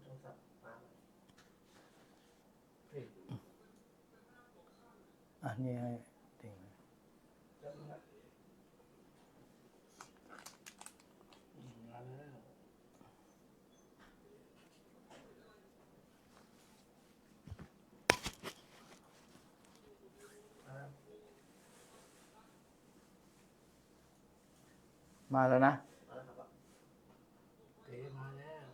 โทรศัพท์มาเฮ้ยอะนี่ให้ติ่งแล้วมึงอะอืมมาแล้วมาแล้วมาแล้วนะ มาแล้วครับเตะมาแล้ว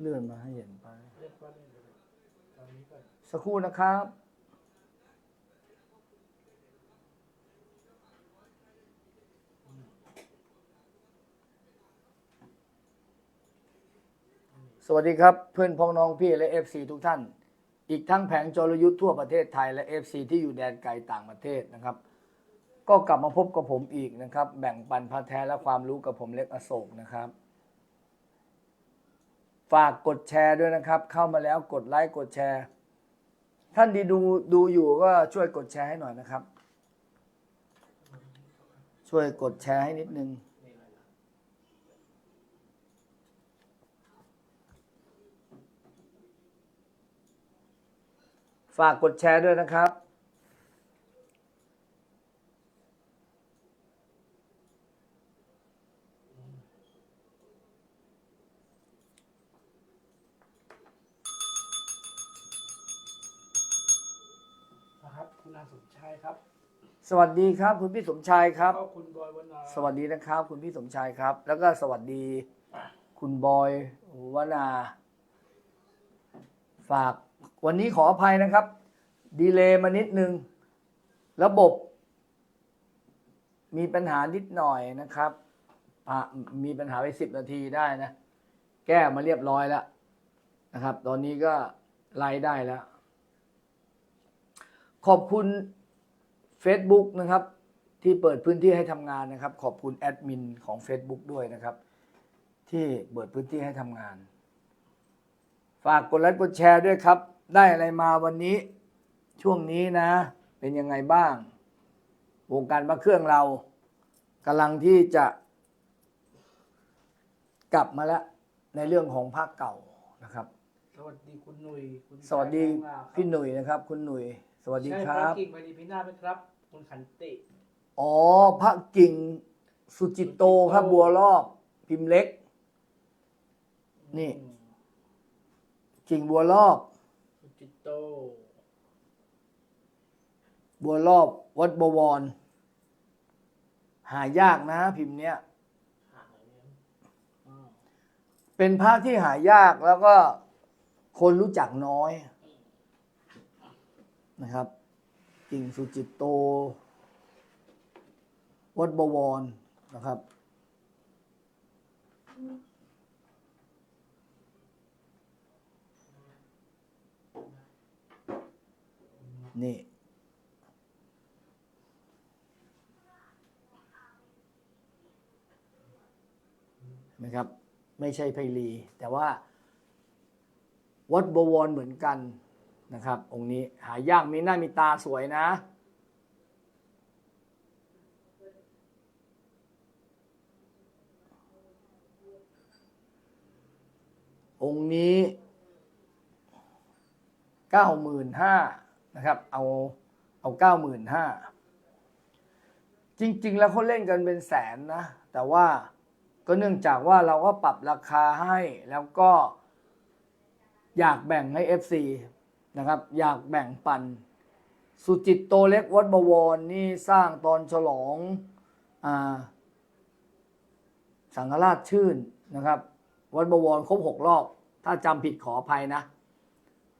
เลื่อนมาให้เห็นไป สักครู่นะครับ สวัสดีครับ เพื่อนพ้องน้องพี่และ FC ทุกท่าน อีกทั้งแผงจรยุทธ์ทั่วประเทศไทยและ FC ที่อยู่แดนไกลต่างประเทศนะครับ ก็กลับมาพบกับผมอีกนะครับ แบ่งปันพาแท้และความรู้กับผมเล็กอโศกนะครับ ฝากกดแชร์ด้วยนะครับ เข้ามาแล้วกดไลค์กดแชร์ ท่านที่ดูดูอยู่ก็ช่วยกดแชร์ให้หน่อยนะครับ ช่วยกดแชร์ให้นิดนึงฝากกดแชร์ด้วยนะครับ คุณอาสมชายครับ สวัสดีครับ คุณพี่สมชายครับ ก็คุณบอยวนาสวัสดีนะครับ คุณพี่สมชายครับ แล้วก็สวัสดี คุณบอยวนา ฝาก วันนี้ขออภัยนะครับ ดีเลย์มานิดนึง ระบบ มีปัญหานิดหน่อยนะครับอะมีปัญหาไปสิบนาทีได้นะ แก้มาเรียบร้อยแล้วนะครับ ตอนนี้ก็ไล่ได้แล้ว ขอบคุณ Facebook นะครับที่เปิดพื้นที่ให้ทำงานนะครับ ขอบคุณแอดมินของ Facebook ด้วยนะครับ ที่เปิดพื้นที่ให้ทำงาน ฝากกดไลค์กดแชร์ด้วยครับ ได้อะไรมาวันนี้ช่วงนี้นะ เป็นยังไงบ้าง วงการพระเครื่องเรากำลังที่จะ กลับมาแล้วในเรื่องของภาคเก่านะครับ สวัสดีคุณหนุ่ยคุณสวัสดีชายของเราครับพี่หนุ่ยนะครับ คุณหนุ่ย สวัสดีคใช่พรัระบกิ่งไปดีพินาศไหมครับ คุณขันติ อ๋อ พระกิ่งสุจิตโตครับบัวรอบพิมพ์เล็ก นี่อืมกิ่งบัวรอบ สุจิตโต บัวรอบวัดบวร หายากนะ พิมพ์เนี้ยหาอะไรเนี่ยอืมเป็นพระที่หายากแล้วก็คนรู้จักน้อยนะครับ กิ่งสุจิตโต วัดบวรนะครับ นี่ นะครับ ไม่ใช่ไพลี แต่ว่าวัดบวรเหมือนกัน นะครับ องค์นี้หายากมีหน้ามีตาสวยนะองค์นี้เก้าหมื่นห้านะครับ เอาเอาเก้าหมื่นห้าจริง ๆ แล้วเขาเล่นกันเป็นแสนนะ แต่ว่าก็เนื่องจากว่าเราก็ปรับราคาให้แล้วก็อยากแบ่งให้ FC นะครับ อยากแบ่งปัน สุจิตโตเล็กวัดบวรนี่สร้างตอนฉลองอสังฆราชชื่นนะครับ วัดบวรครบหกรอบ ถ้าจำผิดขออภัยนะ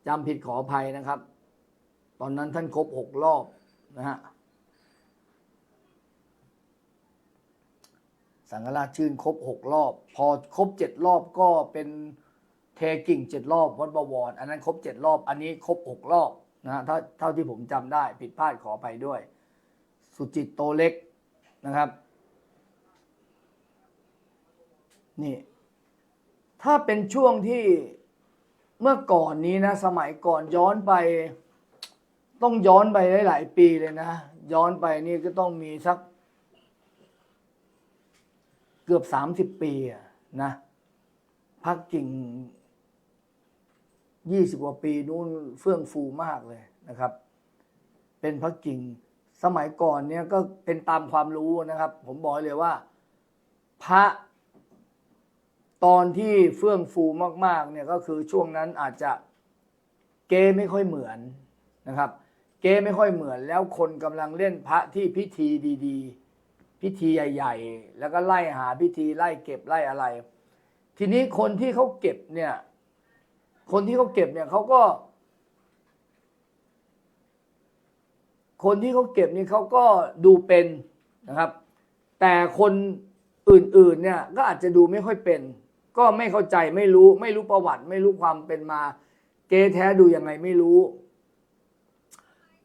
จำผิดขออภัยนะครับ ตอนนั้นท่านครบหกรอบนะฮะสังฆราชชื่นครบหกรอบ พอครบเจ็ดรอบก็เป็น เทกิ่งเจ็ดรอบวัดบวร อันนั้นครบเจ็ดรอบ อันนี้ครบหกรอบนะฮะถ้าเท่าที่ผมจำได้ผิดพลาดขออภัยด้วย สุจิตโตเล็กนะครับ นี่ ถ้าเป็นช่วงที่เมื่อก่อนนี้นะ สมัยก่อนย้อนไป ต้องย้อนไปหลายๆปีเลยนะ ย้อนไปนี่ก็ต้องมีสัก เกือบสามสิบปีอะนะพักกิ่ง ยี่สิบกว่าปีนู้นเฟื่องฟูมากเลยนะครับ เป็นพักกิ่งสมัยก่อนเนี่ยก็เป็นตามความรู้นะครับ ผมบอกเลยว่า พระตอนที่เฟื่องฟูมาก ๆ เนี่ยก็คือช่วงนั้นอาจจะเกไม่ค่อยเหมือนนะครับ เกไม่ค่อยเหมือนแล้วคนกำลังเล่นพระที่พิธีดีๆ พิธีใหญ่ ๆ แล้วก็ไล่หาพิธีไล่เก็บไล่อะไร ทีนี้คนที่เขาเก็บเนี่ย คนที่เขาเก็บเนี่ยเขาก็ คนที่เขาเก็บนี่เขาก็ดูเป็นนะครับ แต่คนอื่นๆเนี่ยก็อาจจะดูไม่ค่อยเป็น ก็ไม่เข้าใจไม่รู้ ไม่รู้ประวัติ ไม่รู้ความเป็นมา เกแท้ดูยังไงไม่รู้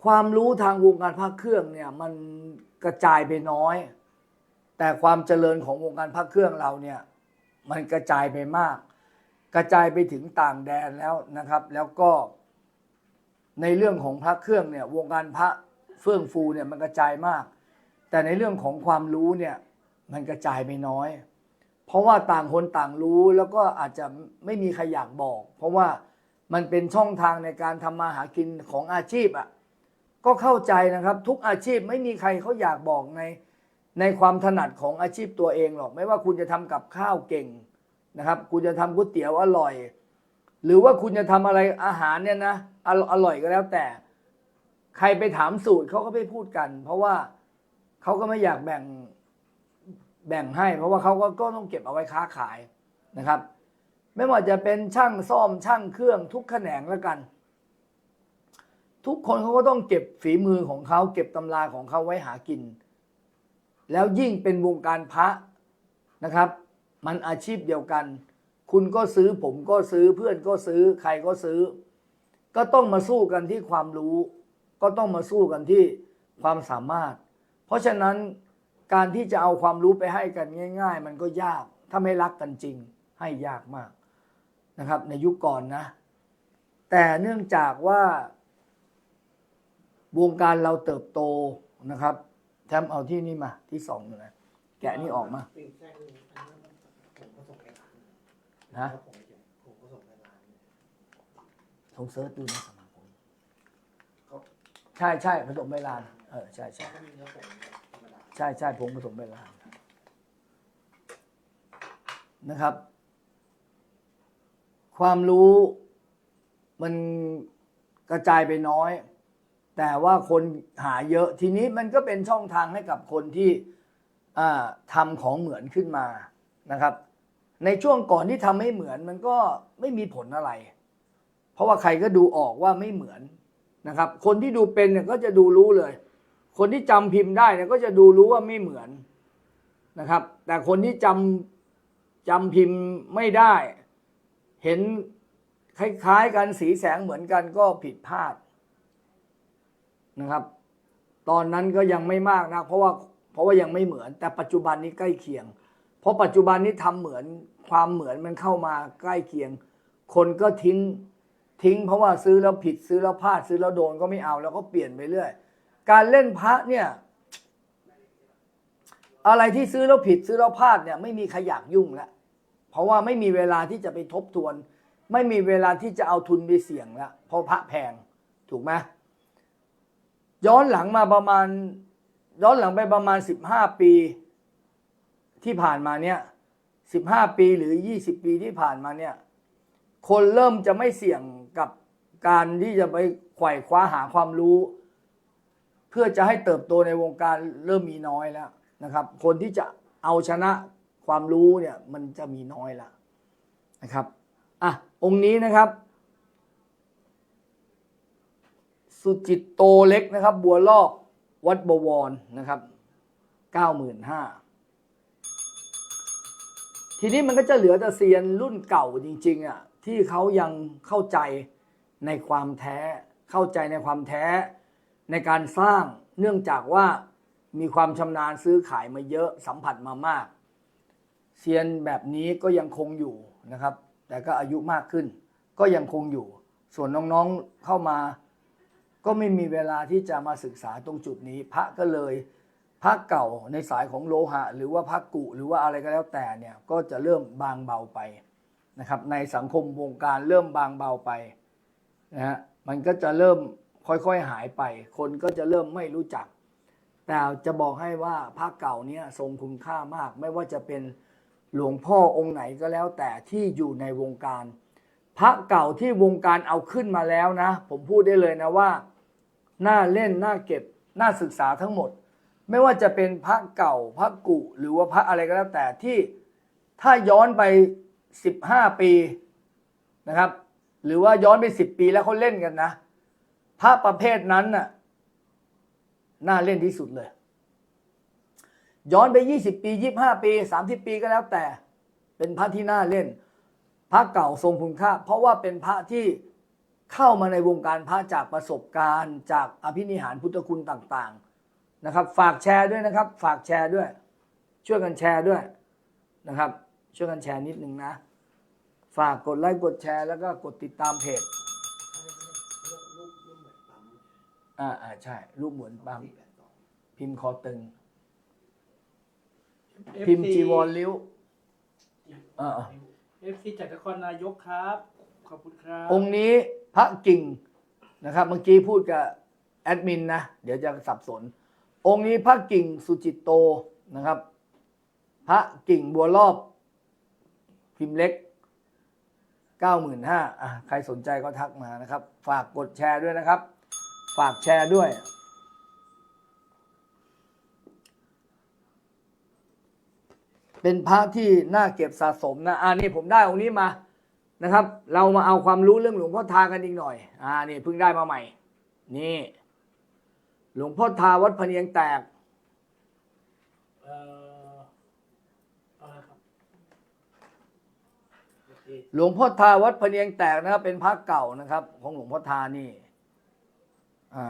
ความรู้ทางวงการพระเครื่องเนี่ย มันกระจายไปน้อย แต่ความเจริญของวงการพระเครื่องเราเนี่ย มันกระจายไปมาก กระจายไปถึงต่างแดนแล้วนะครับ แล้วก็ในเรื่องของพระเครื่องเนี่ยวงการพระเฟื่องฟูเนี่ยมันกระจายมาก แต่ในเรื่องของความรู้เนี่ยมันกระจายไปน้อย เพราะว่าต่างคนต่างรู้แล้วก็อาจจะไม่มีใครอยากบอก เพราะว่ามันเป็นช่องทางในการทำมาหากินของอาชีพอะก็เข้าใจนะครับ ทุกอาชีพไม่มีใครเขาอยากบอกในในความถนัดของอาชีพตัวเองหรอก ไม่ว่าคุณจะทำกับข้าวเก่ง นะครับ คุณจะทำก๋วยเตี๋ยวอร่อย หรือว่าคุณจะทำอะไรอาหารเนี่ยนะอร่อยอร่อยก็แล้วแต่ ใครไปถามสูตรเขาก็ไม่พูดกัน เพราะว่าเขาก็ไม่อยากแบ่งแบ่งให้ เพราะว่าเขาก็ก็ต้องเก็บเอาไว้ค้าขายนะครับ ไม่ว่าจะเป็นช่างซ่อมช่างเครื่องทุกแขนงแล้วกัน ทุกคนเขาก็ต้องเก็บฝีมือของเขาเก็บตำราของเขาไว้หากิน แล้วยิ่งเป็นวงการพระนะครับ มันอาชีพเดียวกัน คุณก็ซื้อผมก็ซื้อเพื่อนก็ซื้อใครก็ซื้อ ก็ต้องมาสู้กันที่ความรู้ ก็ต้องมาสู้กันที่ความสามารถ เพราะฉะนั้นการที่จะเอาความรู้ไปให้กันง่าย ๆ มันก็ยาก ถ้าไม่รักกันจริง ให้ยากมากนะครับ ในยุคก่อนนะ แต่เนื่องจากว่าวงการเราเติบโตนะครับแทมเอาที่นี่มาที่สองอยู่นะแกะนี่ออกมา นะผมเก็บผมก็ส่งไปร้านลองเซิร์ชดูในสมาคมเขาใช่ใช่ผสมใบลาน เออใช่ใช่เขาก็มีเนื้อผงธรรมดาใช่ใช่ผงผสมใบลานนะครับ ความรู้มันกระจายไปน้อย แต่ว่าคนหาเยอะทีนี้มันก็เป็นช่องทางให้กับคนที่อ่าทำของเหมือนขึ้นมานะครับ ในช่วงก่อนที่ทำให้เหมือนมันก็ไม่มีผลอะไร เพราะว่าใครก็ดูออกว่าไม่เหมือนนะครับ คนที่ดูเป็นเนี่ยก็จะดูรู้เลย คนที่จำพิมพ์ได้เนี่ยก็จะดูรู้ว่าไม่เหมือนนะครับ แต่คนที่จำจำพิมพ์ไม่ได้ เห็นคล้ายๆกันสีแสงเหมือนกันก็ผิดพลาดนะครับ ตอนนั้นก็ยังไม่มากนะเพราะว่าเพราะว่ายังไม่เหมือน แต่ปัจจุบันนี้ใกล้เคียง เพราะปัจจุบันนี้ทำเหมือนความเหมือนมันเข้ามาใกล้เคียง คนก็ทิ้งทิ้งเพราะว่าซื้อแล้วผิดซื้อแล้วพลาดซื้อแล้วโดนก็ไม่เอาแล้วก็เปลี่ยนไปเรื่อย การเล่นพระเนี่ยอะไรที่ซื้อแล้วผิดซื้อแล้วพลาดเนี่ยไม่มีใครอยากยุ่งแล้วเพราะว่าไม่มีเวลาที่จะไปทบทวน ไม่มีเวลาที่จะเอาทุนไปเสี่ยงแล้วเพราะพระแพงถูกไหมย้อนหลังมาประมาณ ย้อนหลังไปประมาณสิบห้าปี ที่ผ่านมาเนี่ยสิบห้าปีหรือยี่สิบปีที่ผ่านมาเนี่ย คนเริ่มจะไม่เสี่ยงกับการที่จะไปไขว่คว้าหาความรู้ เพื่อจะให้เติบโตในวงการเริ่มมีน้อยแล้วนะครับ คนที่จะเอาชนะความรู้เนี่ยมันจะมีน้อยแล้วนะครับอะองค์นี้นะครับ สุจิตโตเล็กนะครับ บัวลอกวัดบวรนะครับเก้าหมื่นห้า ทีนี้มันก็จะเหลือแต่เซียนรุ่นเก่าจริง ๆอะที่เขายังเข้าใจในความแท้ เข้าใจในความแท้ ในการสร้างเนื่องจากว่ามีความชำนาญซื้อขายมาเยอะสัมผัสมามากเซียนแบบนี้ก็ยังคงอยู่นะครับ แต่ก็อายุมากขึ้น ก็ยังคงอยู่ ส่วนน้องๆเข้ามา ก็ไม่มีเวลาที่จะมาศึกษาตรงจุดนี้ พระก็เลย พระเก่าในสายของโลหะ หรือว่าพระกุ หรือว่าอะไรก็แล้วแต่เนี่ยก็จะเริ่มบางเบาไปนะครับ ในสังคมวงการเริ่มบางเบาไปนะฮะมันก็จะเริ่มค่อยๆหายไป คนก็จะเริ่มไม่รู้จัก แต่จะบอกให้ว่าพระเก่าเนี่ยทรงคุณค่ามาก ไม่ว่าจะเป็นหลวงพ่อองค์ไหนก็แล้วแต่ที่อยู่ในวงการ พระเก่าที่วงการเอาขึ้นมาแล้วนะ ผมพูดได้เลยนะว่าน่าเล่นน่าเก็บน่าศึกษาทั้งหมด ไม่ว่าจะเป็นพระเก่าพระกุ หรือว่าพระอะไรก็แล้วแต่ที่ถ้าย้อนไป 15 ปีนะครับ หรือว่าย้อนไป 10 ปีแล้วเขาเล่นกันนะ พระประเภทนั้นน่ะน่าเล่นที่สุดเลย ย้อนไป 20 ปี 25 ปี 30 ปีก็แล้วแต่ เป็นพระที่น่าเล่น พระเก่าทรงคุณค่า เพราะว่าเป็นพระที่เข้ามาในวงการพระจากประสบการณ์ จากอภินิหารพุทธคุณต่าง นะครับ ฝากแชร์ด้วยนะครับ ฝากแชร์ด้วย ช่วยกันแชร์ด้วยนะครับ ช่วยกันแชร์นิดนึงนะ ฝากกดไลค์กดแชร์แล้วก็กดติดตามเพจรูปรูปรูปเหมือนปั๊มอ่าอ่าใช่รูปเหมือนปั๊มสี่แปดสองพิมพ์คอตึง พิมพ์จีวรลิ้วอ่าอ่าเอฟซีจากนครนายกครับ ขอบคุณครับ องค์นี้พระกิ่งนะครับ เมื่อกี้พูดกับแอดมินนะ เดี๋ยวจะสับสน องค์นี้พระกิ่งสุจิตโตนะครับ พระกิ่งบัวรอบ พิมพ์เล็ก 95,000อะใครสนใจก็ทักมานะครับ ฝากกดแชร์ด้วยนะครับ ฝากแชร์ด้วยเป็นพระที่น่าเก็บสะสมนะอ่านี่ผมได้องค์นี้มานะครับ เรามาเอาความรู้เรื่องหลวงพ่อทากันอีกหน่อย อ่านี่เพิ่งได้มาใหม่ นี่ หลวงพ่อทาวัดพะเนียงแตก เอ่อเอาละครับโอเคหลวงพ่อทาวัดพะเนียงแตกนะครับ เป็นพระเก่านะครับ ของหลวงพ่อทานี่ อ่า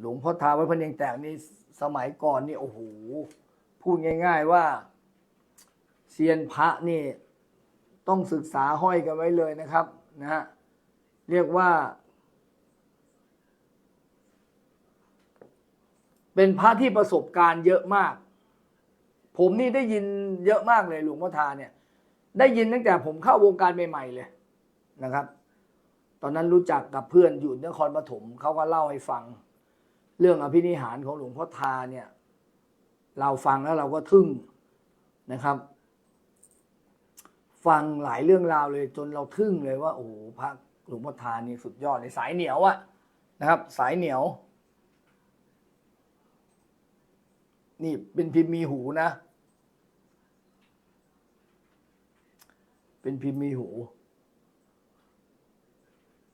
หลวงพ่อทาวัดพะเนียงแตกนี่สมัยก่อนนี่โอ้โหพูดง่าย ๆว่าเซียนพระนี่ ต้องศึกษาห้อยกันไว้เลยนะครับ นะฮะเรียกว่า เป็นพระที่ประสบการณ์เยอะมาก ผมนี่ได้ยินเยอะมากเลยหลวงพ่อทาเนี่ย ได้ยินตั้งแต่ผมเข้าวงการใหม่ๆเลยนะครับ ตอนนั้นรู้จักกับเพื่อนอยู่นครปฐมเขาก็เล่าให้ฟัง เรื่องอภินิหารของหลวงพ่อทาเนี่ย เราฟังแล้วเราก็ทึ่งนะครับ ฟังหลายเรื่องราวเลย จนเราทึ่งเลยว่าโอ้โหพระหลวงพ่อทานี่สุดยอดในสายเหนียวอะนะครับ สายเหนียว นี่เป็นพิมพ์มีหูนะ เป็นพิมพ์มีหู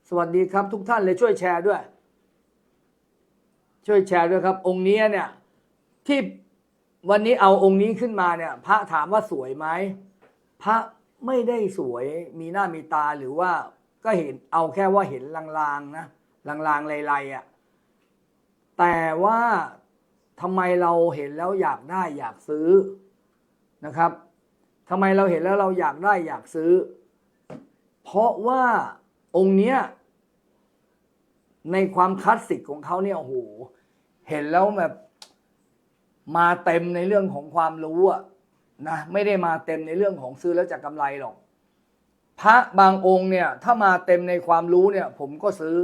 สวัสดีครับทุกท่านเลยช่วยแชร์ด้วย ช่วยแชร์ด้วยครับ องค์นี้เนี่ย ที่วันนี้เอาองค์นี้ขึ้นมาเนี่ย พระถามว่าสวยไหมพระไม่ได้สวยมีหน้ามีตาหรือว่าก็เห็นเอาแค่ว่าเห็นลางๆนะลางๆลายๆอะแต่ว่า ทำไมเราเห็นแล้วอยากได้อยากซื้อนะครับทำไมเราเห็นแล้วเราอยากได้อยากซื้อ เพราะว่าองค์เนี้ยในความคลาสสิกของเขาเนี่ยโอ้โหเห็นแล้วแบบมาเต็มในเรื่องของความรู้อะนะไม่ได้มาเต็มในเรื่องของซื้อแล้วจะกำไรหรอก พระบางองค์เนี่ย ถ้ามาเต็มในความรู้เนี่ย ผมก็ซื้อ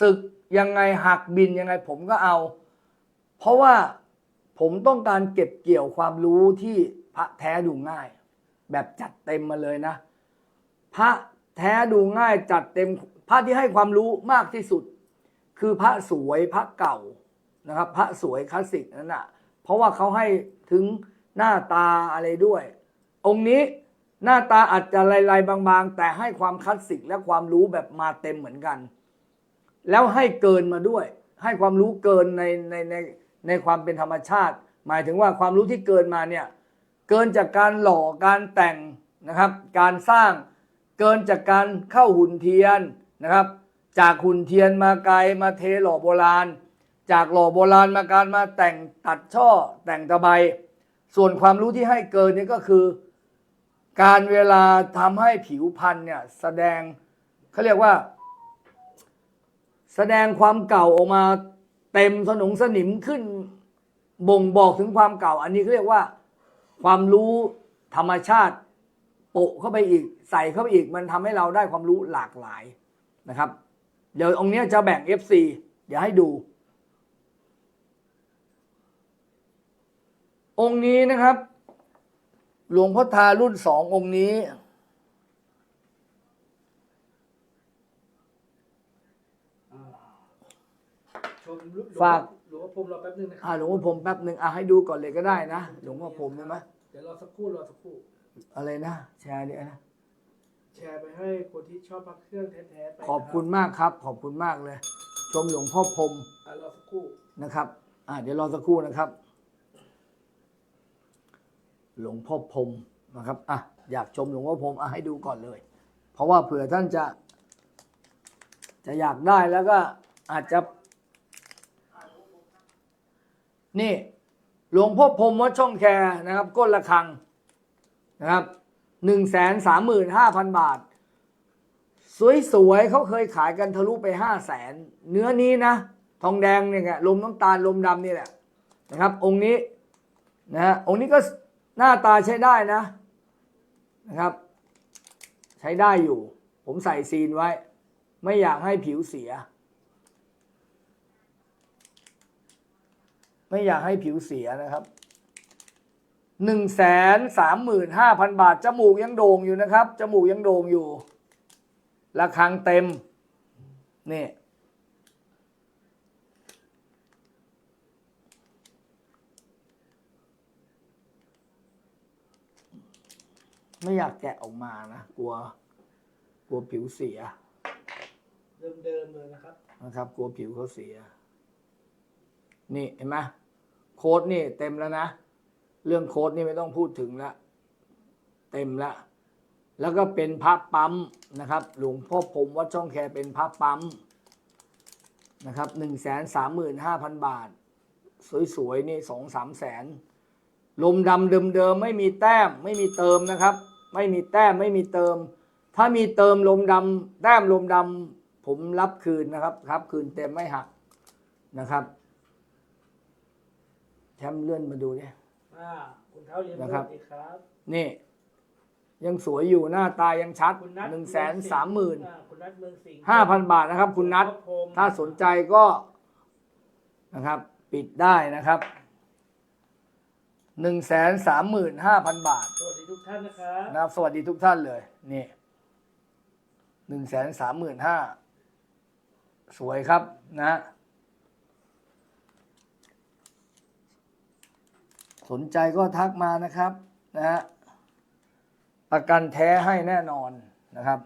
ศึกยังไงหักบินยังไงผมก็เอา เพราะว่าผมต้องการเก็บเกี่ยวความรู้ที่พระแท้ดูง่าย แบบจัดเต็มมาเลยนะ พระแท้ดูง่ายจัดเต็มพระที่ให้ความรู้มากที่สุด คือพระสวยพระเก่านะครับ พระสวยคลาสสิกนั่นน่ะเพราะว่าเขาให้ถึงหน้าตาอะไรด้วย องค์นี้หน้าตาอาจจะลายๆบางๆ แต่ให้ความคลาสสิกและความรู้แบบมาเต็มเหมือนกัน แล้วให้เกินมาด้วย ให้ความรู้เกินในในใน ในความเป็นธรรมชาติ หมายถึงว่าความรู้ที่เกินมาเนี่ยเกินจากการหล่อการแต่งนะครับ การสร้างเกินจากการเข้าหุ่นเทียนนะครับ จากหุ่นเทียนมาไกลมาเทหล่อโบราณ จากหล่อโบราณมาการมาแต่งตัดช่อแต่งตะไบส่วนความรู้ที่ให้เกินนี่ก็คือ การเวลาทำให้ผิวพรรณเนี่ยแสดงเขาเรียกว่า แสดงความเก่าออกมา เต็มสนงสนิมขึ้น บ่งบอกถึงความเก่า อันนี้เขาเรียกว่า ความรู้ธรรมชาติโปะเข้าไปอีก ใส่เข้าไปอีก มันทำให้เราได้ความรู้หลากหลายนะครับ เดี๋ยวองค์นี้จะแบ่ง FC เดี๋ยวให้ดู องค์นี้นะครับ หลวงพ่อทารุ่นสององค์นี้ ชมหลวง ฝาก หลวงพ่อพรหมรอแป๊บนึงนะคอ่ารับหลวงพ่อผมแป๊บหนึ่งอะให้ดูก่อนเลยก็ได้นะหลวงพ่อผมใช่ไหมเดี๋ยวรอสักครู่รอสักครู่ อะไรนะแชร์เนี่ยนะแชร์ไปให้คนที่ชอบพักเครื่องแท้ๆไปขอบคุณมากครับ ขอบคุณมากเลย ชมหลวงพ่อพรหมอะรอสักครู่นะครับ อ่าเดี๋ยวรอสักครู่นะครับ หลวงพ่อพรหมนะครับอะอยากชมหลวงพ่อพรหมอะให้ดูก่อนเลย เพราะว่าเผื่อท่านจะ จะอยากได้แล้วก็อาจจะ นี่หลวงพ่อพรมวัดช่องแคนะครับก้นละคังนะครับหนึ่งแสนสามหมื่นห้าพันบาท สวยๆเขาเคยขายกันทะลุไปห้าแสนเนื้อนี้นะ ทองแดงเนี่ยไงลมน้ำตาลลมดำนี่แหละนะครับ องค์นี้นะฮะองค์นี้ก็หน้าตาใช้ได้นะนะครับ ใช้ได้อยู่ ผมใส่ซีนไว้ ไม่อยากให้ผิวเสีย ไม่อยากให้ผิวเสียนะครับหนึ่งแสนสามหมื่นห้าพันบาท จมูกยังโด่งอยู่นะครับ จมูกยังโด่งอยู่ระฆังเต็ม นี่ไม่อยากแกะออกมานะ กลัว กลัวผิวเสีย เดิมๆเลยนะครับ นะครับ กลัวผิวเขาเสีย นี่เห็นไหมโค้ดนี่เต็มแล้วนะ เรื่องโค้ดนี่ไม่ต้องพูดถึงละเต็มละแล้วก็เป็นพระปั๊มนะครับ หลวงพ่อผมวัดช่องแคเป็นพระปั๊มนะครับหนึ่งแสนสามหมื่นห้าพันบาท สวยๆนี่สองสามแสนลมดำเดิมๆไม่มีแต้มไม่มีเติมนะครับ ไม่มีแต้มไม่มีเติม ถ้ามีเติมลมดำแต้มลมดำผมรับคืนนะครับ ครับคืนเต็มไม่หักนะครับ แชมป์เลื่อนมาดูเนี่ย อ่าคุณเท้าเรียนนะครับ สวัสดีครับ นี่ ยังสวยอยู่หน้าตายังชัดคุณนัทหนึ่งแสนสามหมื่นอ่าคุณนัทเมืองสิงห์ห้าพันบาทนะครับ คุณนัทหลวงพ่อพรหมถ้าสนใจก็นะครับ ปิดได้นะครับหนึ่งแสนสามหมื่นห้าพันบาท สวัสดีทุกท่านนะครับ นะครับสวัสดีทุกท่านเลย นี่หนึ่งแสนสามหมื่นห้าสวยครับนะ สนใจก็ทักมานะครับนะฮะประกันแท้ให้แน่นอนนะครับ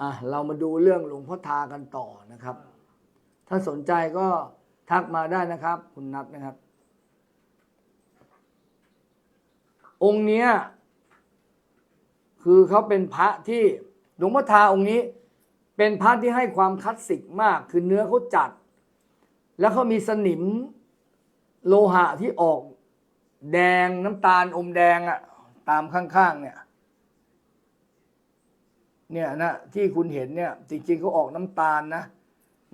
อะเรามาดูเรื่องหลวงพ่อทากันต่อนะครับ ถ้าสนใจก็ทักมาได้นะครับ คุณนัทนะครับ องค์เนี้ยคือเขาเป็นพระที่หลวงพ่อทาองค์นี้ เป็นพระที่ให้ความคลาสสิกมาก คือเนื้อเขาจัด แล้วเขามีสนิมโลหะที่ออกแดงน้ำตาลอมแดงอะตามข้างๆเนี่ย เนี่ยนะที่คุณเห็นเนี่ย จริงๆเขาออกน้ำตาลนะ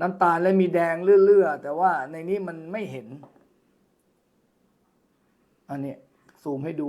น้ำตาลและมีแดงเลื่อๆแต่ว่าในนี้มันไม่เห็น อันนี้ซูมให้ดู